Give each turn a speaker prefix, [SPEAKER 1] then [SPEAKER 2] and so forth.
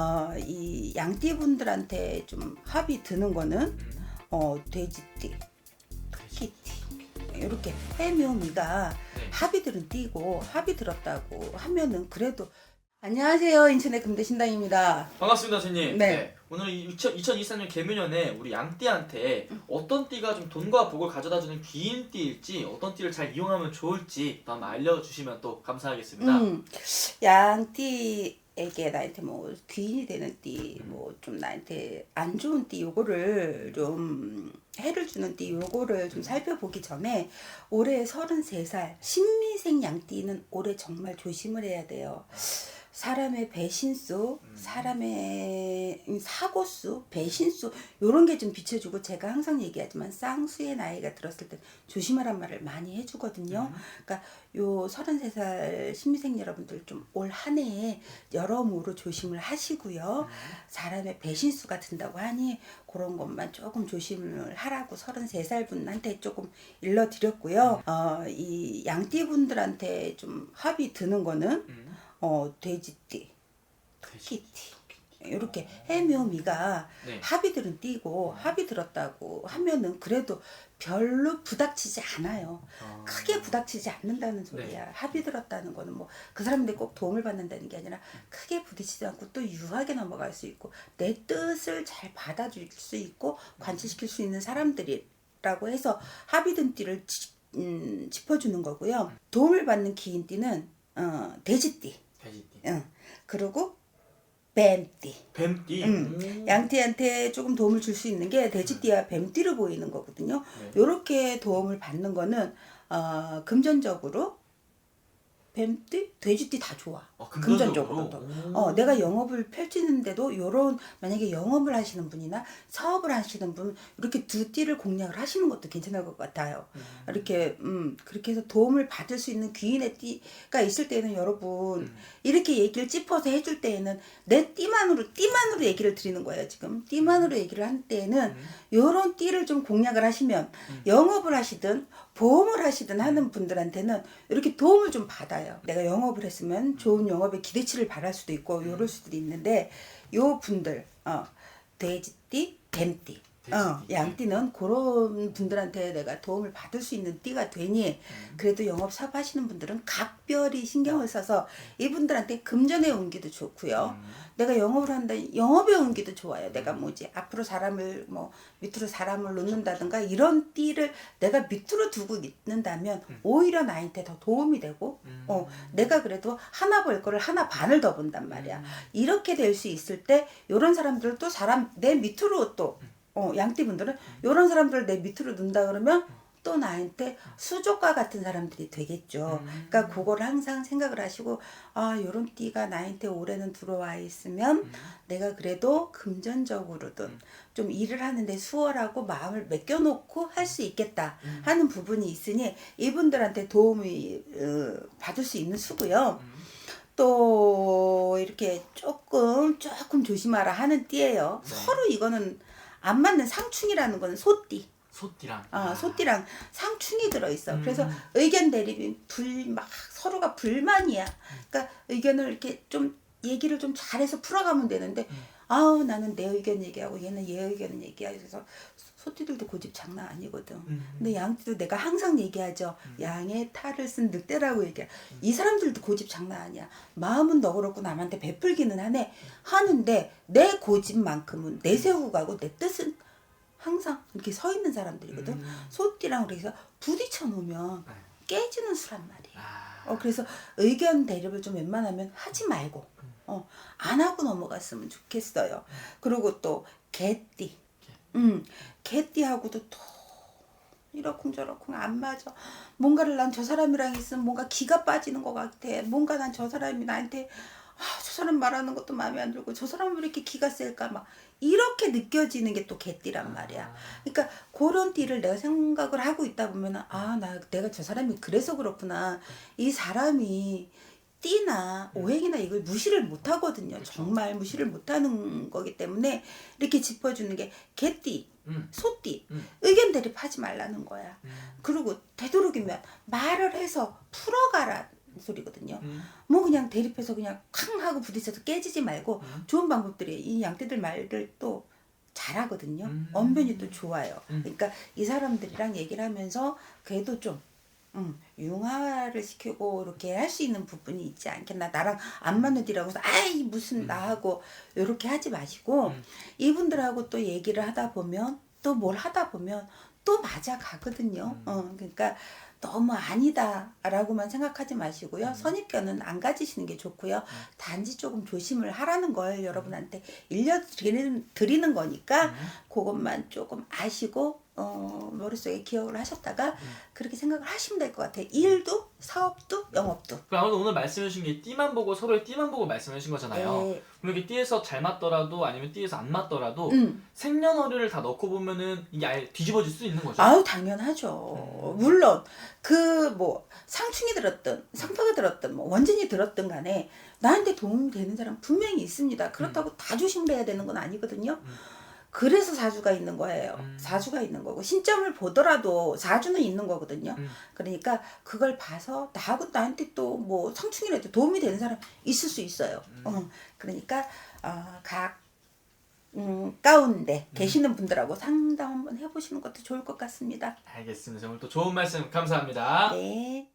[SPEAKER 1] 어, 이 양띠 분들한테 좀 합이 드는 거는
[SPEAKER 2] 음.
[SPEAKER 1] 어, 돼지띠, 토끼띠 이렇게 해묘미가
[SPEAKER 2] 네.
[SPEAKER 1] 합이 들은 띠고 합이 들었다고 하면은 그래도 안녕하세요 인천의 금대신당입니다.
[SPEAKER 2] 반갑습니다, 선생님.
[SPEAKER 1] 네.
[SPEAKER 2] 오늘 2024년 개묘년에 우리 양띠한테 어떤 띠가 좀 돈과 복을 가져다주는 귀인 띠일지 어떤 띠를 잘 이용하면 좋을지 또 한번 알려주시면 또 감사하겠습니다.
[SPEAKER 1] 음, 양띠 에게 나한테 뭐 귀인이 되는 띠, 뭐 좀 나한테 안 좋은 띠 요거를 좀 해를 주는 띠 요거를 좀 살펴보기 전에 올해 33살 신미생 양띠는 올해 정말 조심을 해야 돼요. 사람의 배신수, 사람의 사고수, 배신수 요런 게 좀 비춰주고 제가 항상 얘기하지만 쌍수의 나이가 들었을 때 조심하란 말을 많이 해주거든요. 그러니까 요 33살 신미생 여러분들 좀 올 한 해에 여러모로 조심을 하시고요. 사람의 배신수가 든다고 하니 그런 것만 조금 조심을 하라고 33살 분한테 조금 일러드렸고요. 어, 이 양띠 분들한테 좀 합이 드는 거는
[SPEAKER 2] 음.
[SPEAKER 1] 어, 돼지띠, 토끼띠 이렇게 해묘미가
[SPEAKER 2] 네.
[SPEAKER 1] 합이 들은 띠고 합이 들었다고 하면은 그래도 별로 부닥치지 않아요.
[SPEAKER 2] 어.
[SPEAKER 1] 크게 부닥치지 않는다는 소리야. 합이 들었다는 거는 뭐 그 사람들이 꼭 도움을 받는다는 게 아니라 크게 부딪히지 않고 또 유하게 넘어갈 수 있고 내 뜻을 잘 받아줄 수 있고 관철시킬 수 있는 사람들이라고 해서 합이 든 띠를 지- 음, 짚어주는 거고요. 도움을 받는 기인 띠는 어, 돼지띠,
[SPEAKER 2] 돼지띠.
[SPEAKER 1] 응. 그리고 뱀띠.
[SPEAKER 2] 뱀띠.
[SPEAKER 1] 음.
[SPEAKER 2] 음.
[SPEAKER 1] 양띠한테 조금 도움을 줄 수 있는 게 돼지띠와 뱀띠로 보이는 거거든요.
[SPEAKER 2] 네.
[SPEAKER 1] 요렇게 도움을 받는 거는 어, 금전적으로 뱀띠, 돼지띠 다 좋아.
[SPEAKER 2] 어,
[SPEAKER 1] 금전적으로도.
[SPEAKER 2] 금전적으로? 오.
[SPEAKER 1] 어, 내가 영업을 펼치는데도 요런 만약에 영업을 하시는 분이나 사업을 하시는 분 이렇게 두 띠를 공략을 하시는 것도 괜찮을 것 같아요.
[SPEAKER 2] 음.
[SPEAKER 1] 이렇게 음 그렇게 해서 도움을 받을 수 있는 귀인의 띠가 있을 때는 여러분
[SPEAKER 2] 음.
[SPEAKER 1] 이렇게 얘기를 짚어서 해줄 때에는 내 띠만으로 띠만으로 얘기를 드리는 거예요 지금 띠만으로 얘기를 할 때에는
[SPEAKER 2] 음.
[SPEAKER 1] 요런 띠를 좀 공략을 하시면 영업을 하시든 보험을 하시든 하는 분들한테는 이렇게 도움을 좀 받아요. 내가 영업을 했으면 좋은 영업의 기대치를 바랄 수도 있고 요럴 수도 있는데 요 분들 어 돼지띠, 뱀띠 어. 양띠는 그런 분들한테 내가 도움을 받을 수 있는 띠가 되니 그래도 영업 사업 하시는 분들은 각별히 신경을 써서 이분들한테 금전의 운기도 좋고요.
[SPEAKER 2] 음.
[SPEAKER 1] 내가 영업을 한다 영업의 운기도 좋아요. 내가 뭐지 앞으로 사람을 뭐 밑으로 사람을 놓는다든가 이런 띠를 내가 밑으로 두고 있는다면 오히려 나한테 더 도움이 되고
[SPEAKER 2] 음.
[SPEAKER 1] 어 내가 그래도 하나 벌 거를 하나 반을 더 본단 말이야. 이렇게 될 수 있을 때 이런 사람들을 또 사람 내 밑으로 또 어, 양띠 분들은 이런 사람들을 내 밑으로 둔다 그러면 또 나한테 수족과 같은 사람들이 되겠죠. 그러니까 그거를 항상 생각을 하시고 아 요런 띠가 나한테 올해는 들어와 있으면 내가 그래도 금전적으로든 좀 일을 하는데 수월하고 마음을 맡겨놓고 할 수 있겠다 하는 부분이 있으니 이분들한테 도움이 어, 받을 수 있는 수고요. 또 이렇게 조금 조금 조심하라 하는 띠예요.
[SPEAKER 2] 네.
[SPEAKER 1] 서로 이거는 안 맞는 상충이라는 거는 소띠.
[SPEAKER 2] 소띠랑.
[SPEAKER 1] 아, 소띠랑 상충이 들어있어. 그래서
[SPEAKER 2] 음.
[SPEAKER 1] 의견 대립이 불, 막 서로가 불만이야. 그러니까 의견을 이렇게 좀 얘기를 좀 잘해서 풀어가면 되는데,
[SPEAKER 2] 음.
[SPEAKER 1] 아우, 나는 내 의견 얘기하고 얘는 얘 의견 얘기하고 그래서 소띠들도 고집 장난 아니거든.
[SPEAKER 2] 음.
[SPEAKER 1] 근데 양띠도 내가 항상 얘기하죠. 양의 탈을 쓴 늑대라고 얘기해. 이 사람들도 고집 장난 아니야. 마음은 너그럽고 남한테 베풀기는 하네. 하는데 내 고집만큼은 내세우고 가고 내 뜻은 항상 이렇게 서 있는 사람들이거든.
[SPEAKER 2] 음.
[SPEAKER 1] 소띠랑 그래서 부딪혀 놓으면
[SPEAKER 2] 네.
[SPEAKER 1] 깨지는 수란 말이야.
[SPEAKER 2] 아.
[SPEAKER 1] 어 그래서 의견 대립을 좀 웬만하면 하지 말고 어 안 하고 넘어갔으면 좋겠어요. 그리고 또 개띠, 음 개띠하고도 또 이러쿵저러쿵 안 맞아. 뭔가를 난 저 사람이랑 있으면 뭔가 기가 빠지는 것 같아. 뭔가 난 저 사람이 나한테 아, 저 사람 말하는 것도 마음에 안 들고 저 사람은 왜 이렇게 기가 셀까 막 이렇게 느껴지는 게 또 개띠란 말이야. 그러니까 그런 띠를 내가 생각을 하고 있다 보면은 아 나 내가 저 사람이 그래서 그렇구나 이 사람이 띠나 오행이나 이걸 무시를 못 하거든요. 정말 무시를 못 하는 거기 때문에 이렇게 짚어주는 게 개띠,
[SPEAKER 2] 음.
[SPEAKER 1] 소띠
[SPEAKER 2] 음.
[SPEAKER 1] 의견 대립하지 말라는 거야.
[SPEAKER 2] 음.
[SPEAKER 1] 그리고 되도록이면 말을 해서 풀어가라. 소리거든요.
[SPEAKER 2] 음.
[SPEAKER 1] 뭐 그냥 대립해서 그냥 쾅 하고 부딪혀서 깨지지 말고
[SPEAKER 2] 음.
[SPEAKER 1] 좋은 방법들이 이 양떼들 말들 또 잘하거든요.
[SPEAKER 2] 음.
[SPEAKER 1] 언변이 또 좋아요.
[SPEAKER 2] 음.
[SPEAKER 1] 그러니까 이 사람들이랑 얘기를 하면서 그래도 좀 음, 융화를 시키고 이렇게 할 수 있는 부분이 있지 않겠나. 나랑 안 맞는 띠라고 해서 아이 무슨
[SPEAKER 2] 음.
[SPEAKER 1] 나하고 이렇게 하지 마시고
[SPEAKER 2] 음.
[SPEAKER 1] 이분들하고 또 얘기를 하다 보면 또 뭘 하다 보면 또 맞아 가거든요.
[SPEAKER 2] 음.
[SPEAKER 1] 어, 그러니까 너무 아니다라고만 생각하지 마시고요.
[SPEAKER 2] 음.
[SPEAKER 1] 선입견은 안 가지시는 게 좋고요. 단지 조금 조심을 하라는 걸 여러분한테 일려 드리는 드리는 거니까
[SPEAKER 2] 음.
[SPEAKER 1] 그것만 조금 아시고 어, 머릿속에 기억을 하셨다가
[SPEAKER 2] 음.
[SPEAKER 1] 그렇게 생각을 하시면 될 것 같아요. 일도 사업도 영업도.
[SPEAKER 2] 그 아무래도 오늘 말씀해 주신 게 띠만 보고 서로의 띠만 보고 말씀해 주신 거잖아요.
[SPEAKER 1] 네.
[SPEAKER 2] 그럼 이게 띠에서 잘 맞더라도 아니면 띠에서 안 맞더라도
[SPEAKER 1] 음.
[SPEAKER 2] 생년월일을 다 넣고 보면은 이게 아예 뒤집어질 수 있는 거죠.
[SPEAKER 1] 아유 당연하죠.
[SPEAKER 2] 음.
[SPEAKER 1] 물론 그 뭐 상충이 들었든 상파가 들었든 뭐 원진이 들었든 간에 나한테 도움이 되는 사람 분명히 있습니다. 그렇다고 다 조심을 해야 되는 건 아니거든요.
[SPEAKER 2] 음.
[SPEAKER 1] 그래서 사주가 있는 거예요.
[SPEAKER 2] 음.
[SPEAKER 1] 사주가 있는 거고 신점을 보더라도 사주는 있는 거거든요.
[SPEAKER 2] 음.
[SPEAKER 1] 그러니까 그걸 봐서 나하고 나한테 또 뭐 상충이라도 도움이 되는 사람 있을 수 있어요.
[SPEAKER 2] 음.
[SPEAKER 1] 어, 그러니까 어, 각 음, 가운데
[SPEAKER 2] 음.
[SPEAKER 1] 계시는 분들하고 상담 한번 해보시는 것도 좋을 것 같습니다.
[SPEAKER 2] 알겠습니다. 오늘 또 좋은 말씀 감사합니다.
[SPEAKER 1] 네.